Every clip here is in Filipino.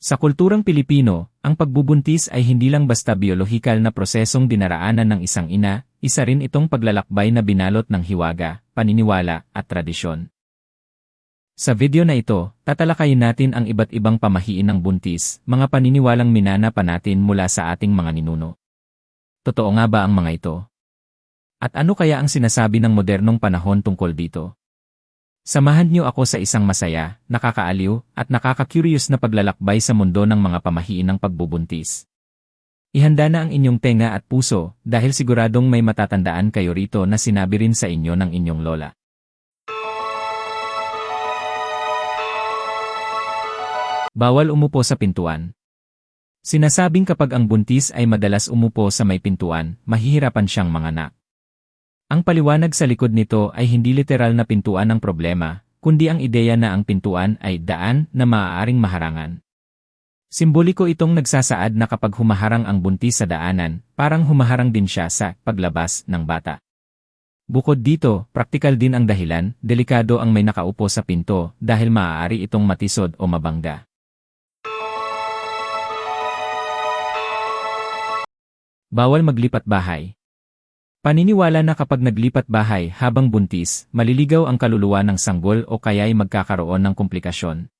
Sa kulturang Pilipino, ang pagbubuntis ay hindi lang basta biolohikal na prosesong dinaraanan ng isang ina, isa rin itong paglalakbay na binalot ng hiwaga, paniniwala, at tradisyon. Sa video na ito, tatalakayin natin ang iba't ibang pamahiin ng buntis, mga paniniwalang minana pa natin mula sa ating mga ninuno. Totoo nga ba ang mga ito? At ano kaya ang sinasabi ng modernong panahon tungkol dito? Samahan niyo ako sa isang masaya, nakakaaliw, at nakaka-curious na paglalakbay sa mundo ng mga pamahiin ng pagbubuntis. Ihanda na ang inyong tenga at puso dahil siguradong may matatandaan kayo rito na sinabi rin sa inyo ng inyong lola. Bawal umupo sa pintuan. Sinasabing kapag ang buntis ay madalas umupo sa may pintuan, mahihirapan siyang manganak. Ang paliwanag sa likod nito ay hindi literal na pintuan ang problema, kundi ang ideya na ang pintuan ay daan na maaaring maharangan. Simboliko itong nagsasaad na kapag humaharang ang buntis sa daanan, parang humaharang din siya sa paglabas ng bata. Bukod dito, praktikal din ang dahilan, delikado ang may nakaupo sa pinto dahil maaari itong matisod o mabangga. Bawal maglipat bahay. Paniniwala na kapag naglipat bahay habang buntis, maliligaw ang kaluluwa ng sanggol o kaya'y magkakaroon ng komplikasyon.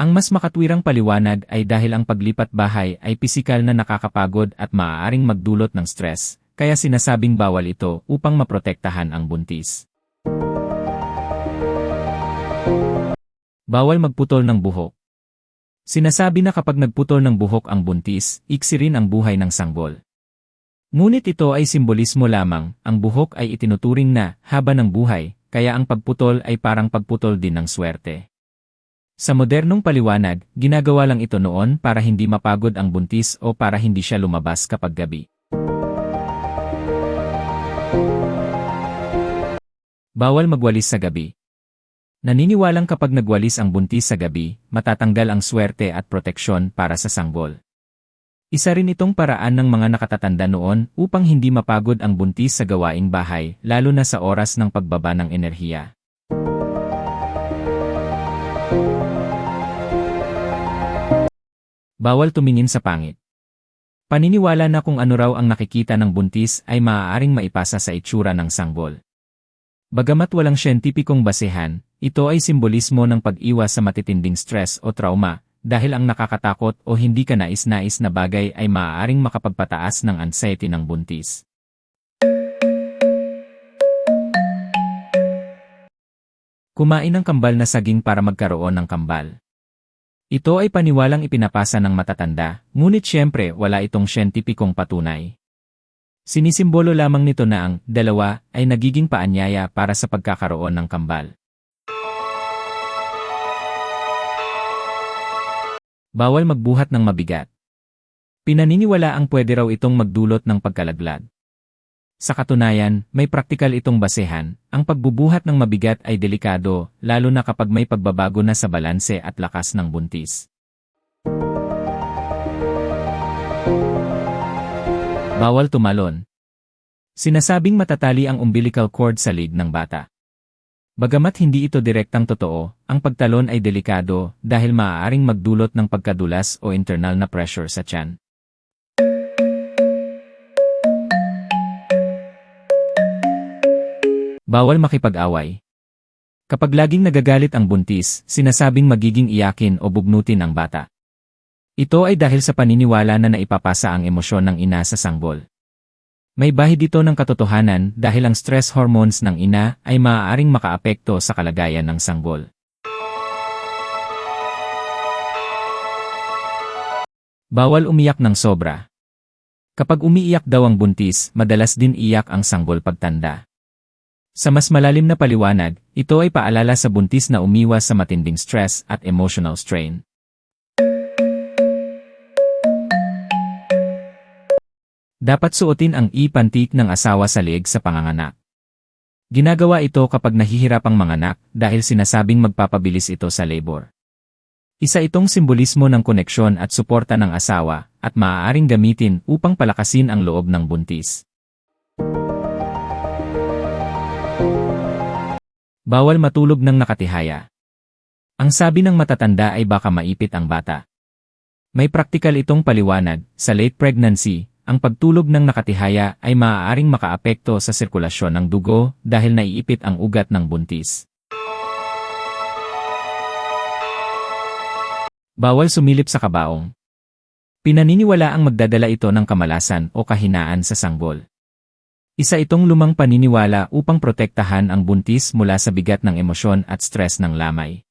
Ang mas makatwirang paliwanag ay dahil ang paglipat bahay ay pisikal na nakakapagod at maaaring magdulot ng stress, kaya sinasabing bawal ito upang maprotektahan ang buntis. Bawal magputol ng buhok. Sinasabi na kapag nagputol ng buhok ang buntis, iksi rin ang buhay ng sanggol. Ngunit ito ay simbolismo lamang, ang buhok ay itinuturing na haba ng buhay, kaya ang pagputol ay parang pagputol din ng swerte. Sa modernong paliwanag, ginagawa lang ito noon para hindi mapagod ang buntis o para hindi siya lumabas kapag gabi. Bawal magwalis sa gabi. Naniniwalang kapag nagwalis ang buntis sa gabi, matatanggal ang swerte at proteksyon para sa sanggol. Isa rin itong paraan ng mga nakatatanda noon upang hindi mapagod ang buntis sa gawaing bahay, lalo na sa oras ng pagbaba ng enerhiya. Bawal tumingin sa pangit. Paniniwala na kung ano raw ang nakikita ng buntis ay maaaring maipasa sa itsura ng sanggol. Bagamat walang siyentipikong basehan, ito ay simbolismo ng pag-iwas sa matitinding stress o trauma, dahil ang nakakatakot o hindi ka nais-nais na bagay ay maaaring makapagpataas ng anxiety ng buntis. Kumain ng kambal na saging para magkaroon ng kambal. Ito ay paniwalang ipinapasa ng matatanda, ngunit siyempre wala itong siyentipikong patunay. Sinisimbolo lamang nito na ang dalawa ay nagiging paanyaya para sa pagkakaroon ng kambal. Bawal magbuhat ng mabigat. Pinaniniwala ang pwede raw itong magdulot ng pagkalaglag. Sa katunayan, may praktikal itong basehan, ang pagbubuhat ng mabigat ay delikado, lalo na kapag may pagbabago na sa balanse at lakas ng buntis. Bawal tumalon. Sinasabing matatali ang umbilical cord sa lig ng bata. Bagamat hindi ito direktang totoo, ang pagtalon ay delikado dahil maaaring magdulot ng pagkadulas o internal na pressure sa tiyan. Bawal makipag-away. Kapag laging nagagalit ang buntis, sinasabing magiging iyakin o bugnutin ang bata. Ito ay dahil sa paniniwala na naipapasa ang emosyon ng ina sa sanggol. May bahid dito ng katotohanan dahil ang stress hormones ng ina ay maaaring makaapekto sa kalagayan ng sanggol. Bawal umiyak ng sobra. Kapag umiiyak daw ang buntis, madalas din iyak ang sanggol pagtanda. Sa mas malalim na paliwanag, ito ay paalala sa buntis na umiwas sa matinding stress at emotional strain. Dapat suotin ang e-pantik ng asawa sa leeg sa panganganak. Ginagawa ito kapag nahihirapang manganak dahil sinasabing magpapabilis ito sa labor. Isa itong simbolismo ng koneksyon at suporta ng asawa at maaaring gamitin upang palakasin ang loob ng buntis. Bawal matulog ng nakatihaya. Ang sabi ng matatanda ay baka maipit ang bata. May praktikal itong paliwanag, sa late pregnancy, ang pagtulog ng nakatihaya ay maaaring makaapekto sa sirkulasyon ng dugo dahil naiipit ang ugat ng buntis. Bawal sumilip sa kabaong. Pinaniniwala ang magdadala ito ng kamalasan o kahinaan sa sanggol. Isa itong lumang paniniwala upang protektahan ang buntis mula sa bigat ng emosyon at stress ng lamay.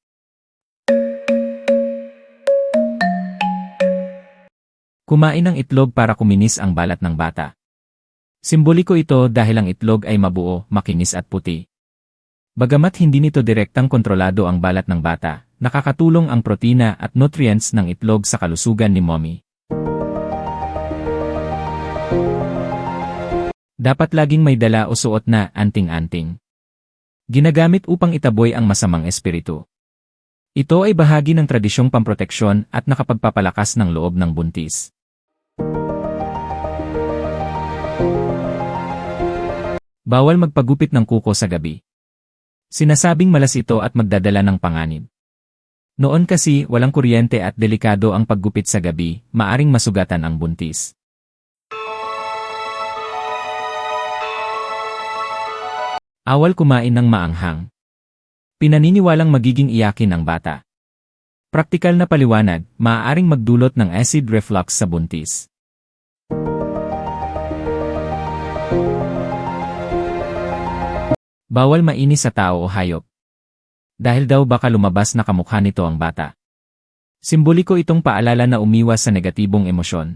Kumain ng itlog para kuminis ang balat ng bata. Simboliko ito dahil ang itlog ay mabuo, makinis at puti. Bagamat hindi nito direktang kontrolado ang balat ng bata, nakakatulong ang protina at nutrients ng itlog sa kalusugan ni mommy. Dapat laging may dala o suot na anting-anting. Ginagamit upang itaboy ang masamang espiritu. Ito ay bahagi ng tradisyong pamproteksyon at nakapagpapalakas ng loob ng buntis. Bawal magpagupit ng kuko sa gabi. Sinasabing malas ito at magdadala ng panganib. Noon kasi walang kuryente at delikado ang paggupit sa gabi, maaring masugatan ang buntis. Awal kumain ng maanghang. Pinaniniwalang magiging iyakin ang bata. Praktikal na paliwanag, maaaring magdulot ng acid reflux sa buntis. Bawal mainis sa tao o hayop. Dahil daw baka lumabas na kamukha nito ang bata. Simboliko itong paalala na umiwas sa negatibong emosyon.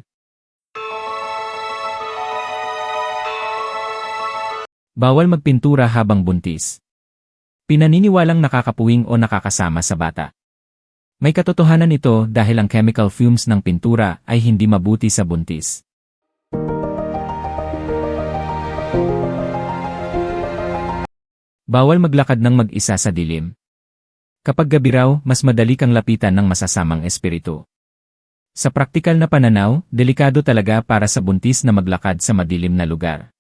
Bawal magpintura habang buntis. Pinaniniwalang nakakapuwing o nakakasama sa bata. May katotohanan ito dahil ang chemical fumes ng pintura ay hindi mabuti sa buntis. Bawal maglakad ng mag-isa sa dilim. Kapag gabi raw, mas madali kang lapitan ng masasamang espiritu. Sa praktikal na pananaw, delikado talaga para sa buntis na maglakad sa madilim na lugar.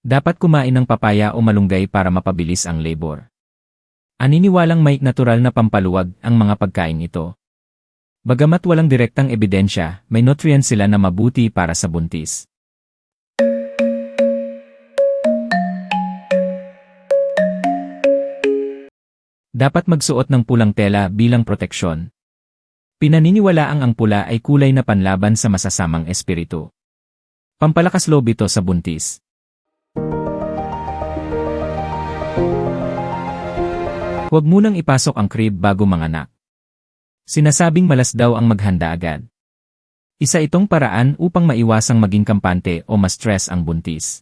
Dapat kumain ng papaya o malunggay para mapabilis ang labor. Aniniwalang may natural na pampaluwag ang mga pagkain ito. Bagamat walang direktang ebidensya, may nutrients sila na mabuti para sa buntis. Dapat magsuot ng pulang tela bilang proteksyon. Pinaniniwalaang ang pula ay kulay na panlaban sa masasamang espiritu. Pampalakas loob ito sa buntis. Huwag munang ipasok ang crib bago manganak. Sinasabing malas daw ang maghanda agad. Isa itong paraan upang maiwasang maging kampante o ma-stress ang buntis.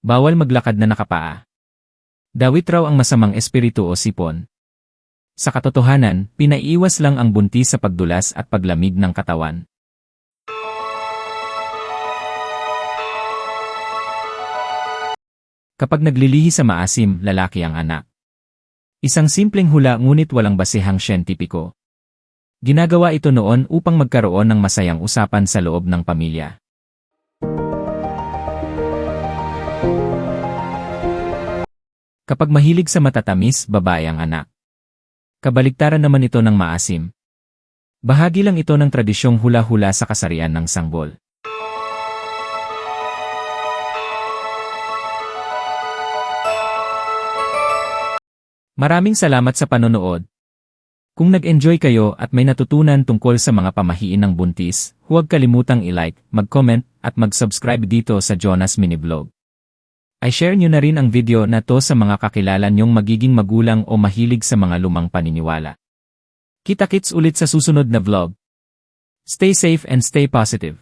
Bawal maglakad na nakapaa. Dawit raw ang masamang espiritu o sipon. Sa katotohanan, pinaiiwas lang ang buntis sa pagdulas at paglamig ng katawan. Kapag naglilihi sa maasim, lalaki ang anak. Isang simpleng hula ngunit walang basehang siyentipiko. Ginagawa ito noon upang magkaroon ng masayang usapan sa loob ng pamilya. Kapag mahilig sa matatamis, babae ang anak. Kabaligtaran naman ito ng maasim. Bahagi lang ito ng tradisyong hula-hula sa kasarian ng sanggol. Maraming salamat sa panonood. Kung nag-enjoy kayo at may natutunan tungkol sa mga pamahiin ng buntis, huwag kalimutang i-like, mag-comment, at mag-subscribe dito sa Jonas Mini Vlog. I-share nyo na rin ang video na to sa mga kakilala nyong magiging magulang o mahilig sa mga lumang paniniwala. Kita-kits ulit sa susunod na vlog. Stay safe and stay positive.